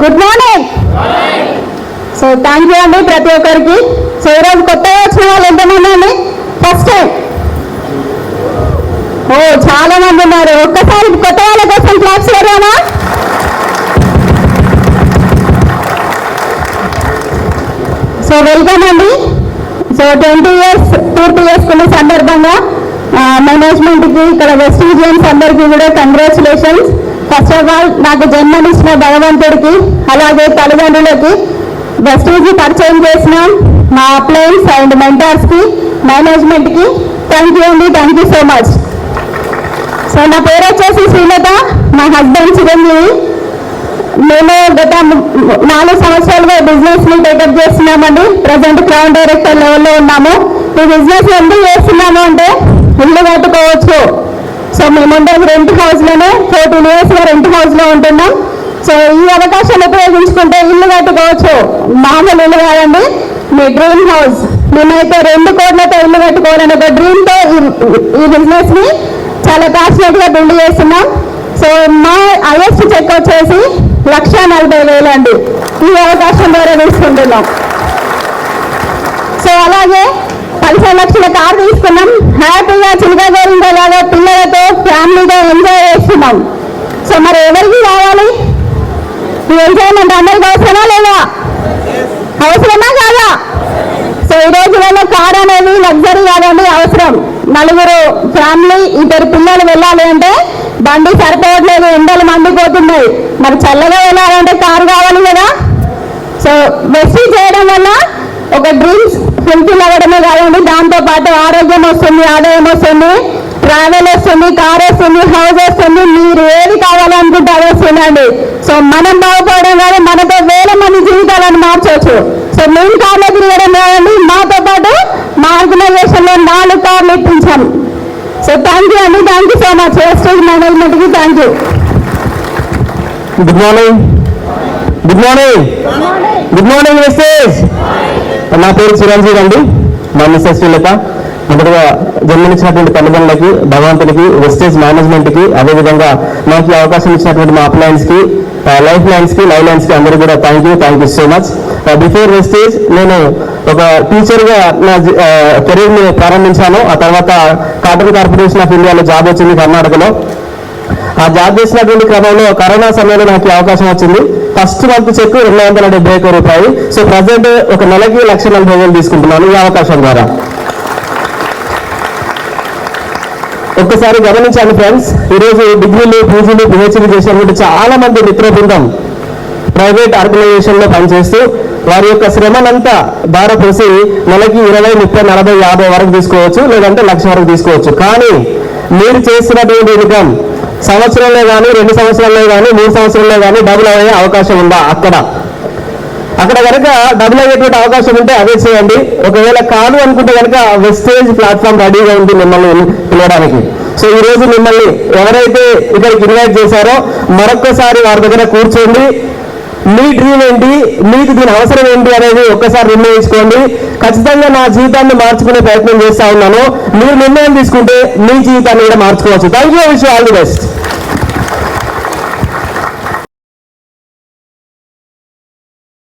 Good morning. So thank you అండి ప్రతి ఒక్కరికి. సో ఈరోజు కొత్తగా వచ్చిన వాళ్ళు ఎంతమంది అండి? ఫస్ట్ టైం ఓ చాలా మంది ఉన్నారు. ఒక్కసారి కొత్త వాళ్ళ కోసం క్లాప్స్ చేయరామా సో వెల్కమ్ అండి. సో ట్వంటీ ఇయర్స్ పూర్తి చేసుకున్న సందర్భంగా మేనేజ్మెంట్కి ఇక్కడ వెస్ట్ ఇండియన్స్ అందరికీ కూడా కంగ్రాచులేషన్స్ ఫస్ట్ ఆఫ్ ఆల్ నాకు జన్మనిచ్చిన భగవంతుడికి అలాగే తల్లిదండ్రులకి వెస్టీజ్ని పరిచయం చేసిన. మా అప్లయన్స్ అండ్ మెంటర్స్కి మేనేజ్మెంట్కి థ్యాంక్ యూ అండి thank you so much so నా పేరు వచ్చేసి శ్రీలత మా హస్బెండ్ చిరంజీవి. మేము గత నాలుగు సంవత్సరాలుగా బిజినెస్ని టేకప్ చేస్తున్నామండి. ప్రజెంట్ క్రౌన్ డైరెక్టర్ లెవెల్లో ఉన్నాము. ఈ బిజినెస్ ఎందుకు చేస్తున్నాము అంటే ఇల్లు కట్టుకోవచ్చు. సో మేము రెంట్ హౌస్లోనే ఫోర్టీన్ ఇయర్స్ రెంట్ హౌస్లో ఉంటున్నాం. సో ఈ అవకాశాన్ని ఉపయోగించుకుంటే ఇల్లు కట్టుకోవచ్చు. మామూలు ఇల్లు కాదండి మీ డ్రీమ్ హౌస్ మేమైతే రెండు కోట్లతో ఇల్లు కట్టుకోవాలని ఒక డ్రీమ్తో ఈ- బిజినెస్ని బిజినెస్ని చాలా ప్యాషనెట్గా బిల్డ్ చేస్తున్నాం. సో మా హైయెస్ట్ చెక్ వచ్చేసి లక్ష నలభై వేలు అండి. ఈ అవకాశం ద్వారా తీసుకుంటున్నాం. సో అలాగే పదిహేను లక్షల కార్ తీసుకున్నాం. ఎంజాయ్ చేస్తున్నాం. సో మరి ఎవరికి కావాలి? ఈ ఎంజాయ్మెంట్ అందరికి అవసరమా లేదా? అవసరమా కాదా? సో ఈ రోజులలో కార్ అనేది లగ్జరీ కాదండి అవసరం. నలుగురు ఫ్యామిలీ ఇద్దరు పిల్లలు వెళ్ళాలి అంటే బండి సరిపోవట్లేదు ఎండలు మండిపోతున్నాయి. మరి చల్లగా వెళ్ళాలంటే కారు కావాలి కదా? సో వెస్టీ చేయడం వల్ల ఒక డ్రీమ్స్ ఫుల్ఫిల్ అవ్వడమే కాదండి దాంతో పాటు ఆరోగ్యం వస్తుంది ఆదాయం వస్తుంది. ట్రావెల్ వస్తుంది కార్ వస్తుంది హౌస్ వస్తుంది మీరు ఏది కావాలనుకుంటే అది వస్తుందండి సో మనం బాగుపడడం కాదు మనతో వేల మంది జీవితాలను మార్చవచ్చు సో మేము కార్లో తిరగడం కాదండి మాతో పాటు మా ఆర్గనైజేషన్లో నాలుగు కార్లు ఇప్పించాం సో థ్యాంక్ యూ అండి thank you so much stage మేనేజ్మెంట్కి thank you good morning good morning good morning Mrs నా పేరు చిరంజీవి అండి. మా మిస్సెస్ శ్రీలత. మొదటగా జన్మనిచ్చినటువంటి తల్లిదండ్రులకి భగవంతునికి వెస్టేజ్ మేనేజ్మెంట్కి అదేవిధంగా నాకు ఈ అవకాశం ఇచ్చినటువంటి మా అప్లయన్స్కి లైఫ్ లైన్స్కి లైవ్ లైన్స్కి అందరూ కూడా thank you thank you so much before wastage నేను ఒక టీచర్గా నా కెరీర్ని uh, ప్రారంభించాను. ఆ తర్వాత కాటన్ కార్పొరేషన్ ఆఫ్ ఇండియాలో జాబ్ వచ్చింది కర్ణాటకలో. ఆ జాబ్ చేసినటువంటి క్రమంలో కరోనా సమయంలో నాకు అవకాశం వచ్చింది. ఫస్ట్ మంత్ చెక్ రెండు వందల డెబ్బై ఒక్క రూపాయలు సో ప్రజెంట్ ఒక నెలకి లక్ష నలభై వేలు తీసుకుంటున్నాను ఈ అవకాశం ద్వారా. ఒక్కసారి గమనించండి ఫ్రెండ్స్ ఈరోజు డిగ్రీలు పీజీలు పిహెచ్డీ చేసినటువంటి చాలా మంది మిత్ర బృందం ప్రైవేట్ ఆర్గనైజేషన్లో పనిచేస్తూ వారి యొక్క శ్రమనంతా దారపోసి నెలకి ఇరవై ముప్పై నలభై యాభై వరకు తీసుకోవచ్చు లేదంటే లక్ష వరకు తీసుకోవచ్చు. కానీ మీరు చేసినటువంటి ఇన్కమ్ సంవత్సరంలో కానీ రెండు సంవత్సరాల్లో కానీ మూడు సంవత్సరాల్లో కానీ డబుల్ అయ్యే అవకాశం ఉందా? అక్కడ. అక్కడ కనుక డబుల్ అయ్యేటువంటి అవకాశం ఉంటే అదే చేయండి. ఒకవేళ కాదు అనుకుంటే కనుక వెస్టేజ్ ప్లాట్ఫామ్ రెడీగా ఉంది మిమ్మల్ని పిలవడానికి. సో ఈ రోజు మిమ్మల్ని ఎవరైతే ఇక్కడికి ఇన్వైట్ చేశారో మరొక్కసారి వారి దగ్గర కూర్చోండి. మీ డ్రీమ్ ఏంటి? మీకు దీని అవసరం ఏంటి అనేది ఒక్కసారి నిర్ణయించుకోండి. ఖచ్చితంగా నా జీవితాన్ని మార్చుకునే ప్రయత్నం చేస్తా ఉన్నాను. మీరు నిర్ణయం తీసుకుంటే మీ జీవితాన్ని కూడా మార్చుకోవచ్చు. Thank you wish all the best